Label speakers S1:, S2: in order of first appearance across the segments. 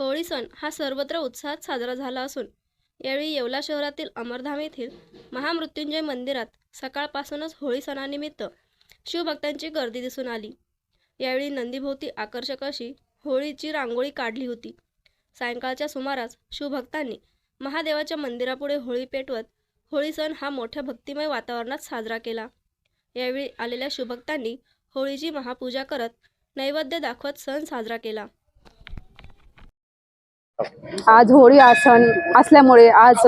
S1: होळी सण हा सर्वत्र उत्साहात साजरा झाला असून यावेळी येवला शहरातील अमरधाम येथील महामृत्युंजय मंदिरात सकाळपासूनच होळी सणानिमित्त शिवभक्तांची गर्दी दिसून आली. यावेळी नंदीभोवती आकर्षक अशी होळीची रांगोळी काढली होती. सायंकाळच्या सुमारास शिवभक्तांनी महादेवाच्या मंदिरापुढे होळी पेटवत होळी सण हा मोठ्या भक्तिमय वातावरणात साजरा केला. यावेळी आलेल्या शिवभक्तांनी होळीची महापूजा करत नैवेद्य दाखवत सण साजरा केला.
S2: आज होळी हा सण असल्यामुळे आज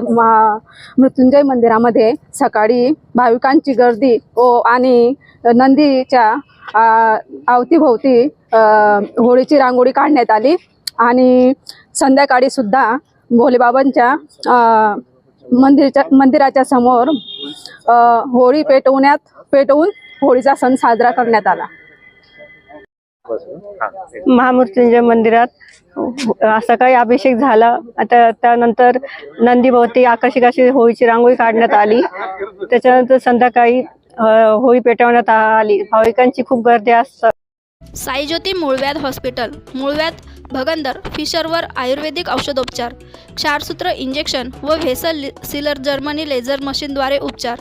S2: मृत्युंजय मंदिरामध्ये सकाळी भाविकांची गर्दी ओ आणि नंदीच्या अवतीभोवती होळीची रांगोळी काढण्यात आली. आणि संध्याकाळी सुद्धा भोलेबाबांच्या मंदिरच्या मंदिराच्या समोर होळी पेटवण्यात पेटवून होळीचा सण साजरा करण्यात आला.
S3: महामृत्युंजय मंदिरात. सकाळी अभिषेक झाला. आता त्यानंतर नंदीभोवती आकर्षक अशी होळीची रांगोळी काढण्यात आली. त्याच्यानंतर संध्याकाळी होळी पेटवण्यात आली. भाविकांची खूप गर्दी असतात
S1: साईज्योती मूळव्याध हॉस्पिटल मूळव्याध भगंदर फिशरवर आयुर्वेदिक औषधोपचार क्षारसूत्र इंजेक्शन व व्हेसल सिलर जर्मनी लेझर मशीनद्वारे उपचार.